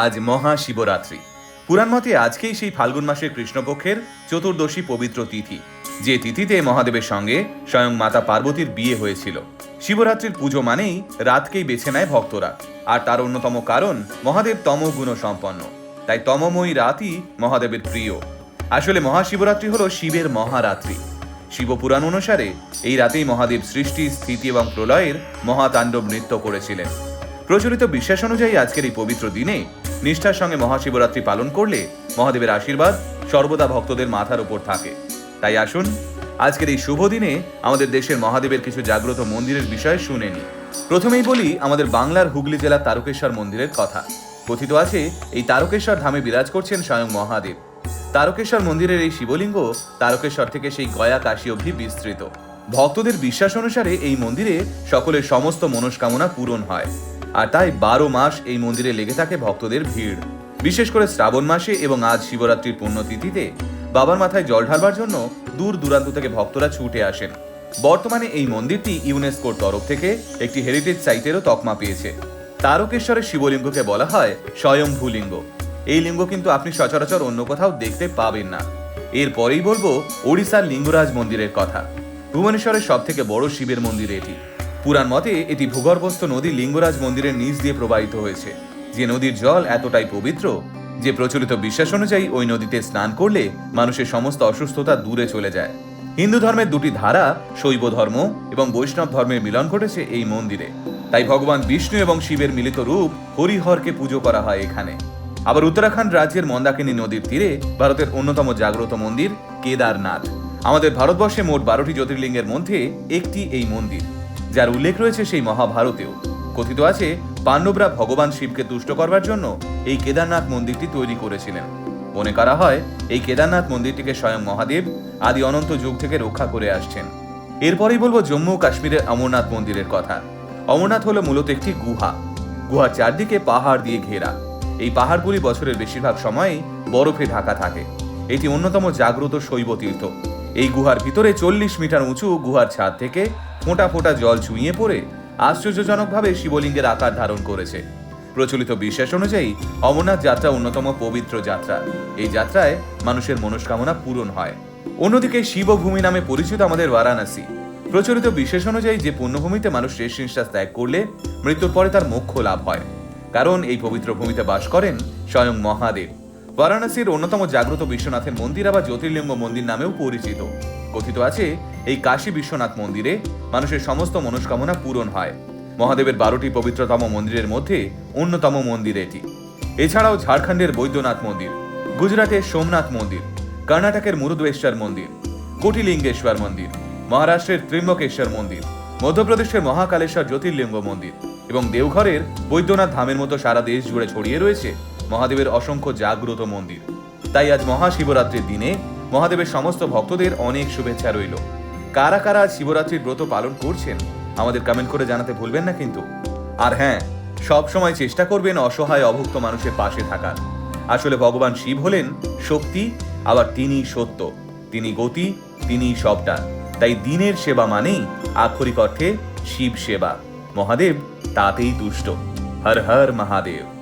আজ মহাশিবরাত্রি। পুরাণ মতে আজকেই সেই ফাল্গুন মাসের কৃষ্ণপক্ষের চতুর্দশী পবিত্র তিথি, যে তিথিতে মহাদেবের সঙ্গে স্বয়ং মাতা পার্বতীর বিয়ে হয়েছিল। শিবরাত্রির পুজো মানেই রাতকেই বেছে নেয় ভক্তরা, আর তার অন্যতম কারণ মহাদেব তমগুণ সম্পন্ন তাই তমময়ী রাতই মহাদেবের প্রিয়। আসলে মহাশিবরাত্রি হলো শিবের মহারাত্রি। শিবপুরাণ অনুসারে এই রাতেই মহাদেব সৃষ্টি, স্থিতি এবং প্রলয়ের মহাতাণ্ডব নৃত্য করেছিলেন। প্রচলিত বিশ্বাস অনুযায়ী আজকের এই পবিত্র দিনে নিষ্ঠার সঙ্গে মহাশিবরাত্রি পালন করলে মহাদেবের আশীর্বাদ সর্বদা ভক্তদের মাথার উপর থাকে। তাই আসুন, আজকের এই শুভ দিনে আমাদের দেশের মহাদেবের কিছু জাগ্রত মন্দিরের বিষয়ে শুনে নিই। প্রথমেই বলি আমাদের বাংলার হুগলি জেলার তারকেশ্বর মন্দিরের কথা। কথিত আছে, এই তারকেশ্বর ধামে বিরাজ করছেন স্বয়ং মহাদেব। তারকেশ্বর মন্দিরের এই শিবলিঙ্গ তারকেশ্বর থেকে সেই গয়া কাশী অবধি বিস্তৃত। ভক্তদের বিশ্বাস অনুসারে এই মন্দিরে সকলের সমস্ত মনস্কামনা পূরণ হয়। আর তাই বারো মাস এই মন্দিরে লেগে থাকে ভক্তদের ভিড়। বিশেষ করে শ্রাবণ মাসে এবং আজ শিবরাত্রির পুণ্যতিথিতে বাবার মাথায় জল ঢালবার জন্য দূর দূরান্ত থেকে ভক্তরা ছুটে আসেন। বর্তমানে এই মন্দিরটি ইউনেস্কোর তরফ থেকে একটি হেরিটেজ সাইটেরও তকমা পেয়েছে। তারকেশ্বরের শিবলিঙ্গকে বলা হয় স্বয়ম্ভূ লিঙ্গ এই লিঙ্গ কিন্তু আপনি সচরাচর অন্য কোথাও দেখতে পাবেন না। এরপরেই বলব ওড়িশার লিঙ্গরাজ মন্দিরের কথা। ভুবনেশ্বরের সব থেকে বড় শিবের মন্দির এটি। পুরাণ মতে এটি ভূগর্ভস্থ নদী লিঙ্গরাজ মন্দিরের নিচ দিয়ে প্রবাহিত হয়েছে। যে নদীর জল এতটাই পবিত্র যে প্রচলিত বিশ্বাস অনুযায়ী ওই নদীতে স্নান করলে মানুষের সমস্ত অসুস্থতা দূরে চলে যায়। হিন্দু ধর্মের দুটি ধারা, শৈব ধর্ম এবং বৈষ্ণব ধর্মের মিলন ঘটেছে এই মন্দিরে। তাই ভগবান বিষ্ণু এবং শিবের মিলিত রূপ হরিহরকে পুজো করা হয় এখানে। আবার উত্তরাখণ্ড রাজ্যের মন্দাকিনী নদীর তীরে ভারতের অন্যতম জাগ্রত মন্দির কেদারনাথ। আমাদের ভারতবর্ষে মোট বারোটি জ্যোতির্লিঙ্গের মধ্যে একটি এই মন্দির। যার উল্লেখ রয়েছে সেই মহাভারতেও। কথিত আছে, পাণ্ডবরা ভগবান শিবকে তুষ্ট করবার জন্য এই কেদারনাথ মন্দিরটি তৈরি করেছিলেন। মনে করা হয়, এই কেদারনাথ মন্দিরটিকে স্বয়ং মহাদেব আদি অনন্ত যুগ থেকে রক্ষা করে আসছেন। এরপরেই বলব জম্মু কাশ্মীরের অমরনাথ মন্দিরের কথা। অমরনাথ হলো মূলত একটি গুহা। গুহার চারদিকে পাহাড় দিয়ে ঘেরা। এই পাহাড়গুলি বছরের বেশিরভাগ সময়ই বরফে ঢাকা থাকে। এটি অন্যতম জাগ্রত শৈব তীর্থ এই গুহার ভিতরে চল্লিশ মিটার উঁচু গুহার ছাদ থেকে ফোঁটা ফোঁটা জল চুইয়ে পড়ে আশ্চর্যজনকভাবে শিবলিঙ্গের আকার ধারণ করেছে। প্রচলিত বিশ্বাস অনুযায়ী অমরনাথ যাত্রা অন্যতম পবিত্র যাত্রা। এই যাত্রায় মানুষের মনস্কামনা পূরণ হয়। অন্যদিকে শিবভূমি নামে পরিচিত আমাদের বারাণসী। প্রচলিত বিশ্বাস অনুযায়ী যে পুণ্যভূমিতে মানুষ শেষ নিঃশ্বাস ত্যাগ করলে, মৃত্যুর পরে তার মোক্ষ লাভ হয়। কারণ এই পবিত্র ভূমিতে বাস করেন স্বয়ং মহাদেব। বারাণসীর অন্যতম জাগ্রত বিশ্বনাথের মন্দির আবার জ্যোতির্লিঙ্গ মন্দির নামেও পরিচিত। কথিত আছে, এই কাশী বিশ্বনাথ মন্দিরে মানুষের সমস্ত মনস্কামনা পূরণ হয়। মহাদেবের বারোটি পবিত্রতম মন্দিরের মধ্যে অন্যতম মন্দির এটি। এছাড়াও ঝাড়খণ্ডের বৈদ্যনাথ মন্দির, গুজরাটের সোমনাথ মন্দির, কর্ণাটকের মুরুদ্বেশ্বর মন্দির, কোটিলিঙ্গেশ্বর মন্দির, মহারাষ্ট্রের ত্রিম্বকেশ্বর মন্দির, মধ্যপ্রদেশের মহাকালেশ্বর জ্যোতির্লিঙ্গ মন্দির এবং দেওঘরের বৈদ্যনাথ ধামের মতো সারা দেশ জুড়ে ছড়িয়ে রয়েছে মহাদেবের অসংখ্য জাগ্রত মন্দির। তাই আজ মহাশিবরাত্রির দিনে মহাদেবের সমস্ত ভক্তদের অনেক শুভেচ্ছা রইল। কারা কারা শিবরাত্রির ব্রত পালন করছেন, আমাদের কমেন্ট করে জানাতে ভুলবেন না কিন্তু। আর হ্যাঁ সব সময় চেষ্টা করবেন অসহায় অভুক্ত মানুষের পাশে থাকার। আসলে ভগবান শিব হলেন শক্তি, আবার তিনি সত্য। তিনি গতি, তিনি সবটা। তাই দিনের সেবা মানেই আক্ষরিক অর্থে শিব সেবা। মহাদেব তাতেই তুষ্ট। হর হর মহাদেব।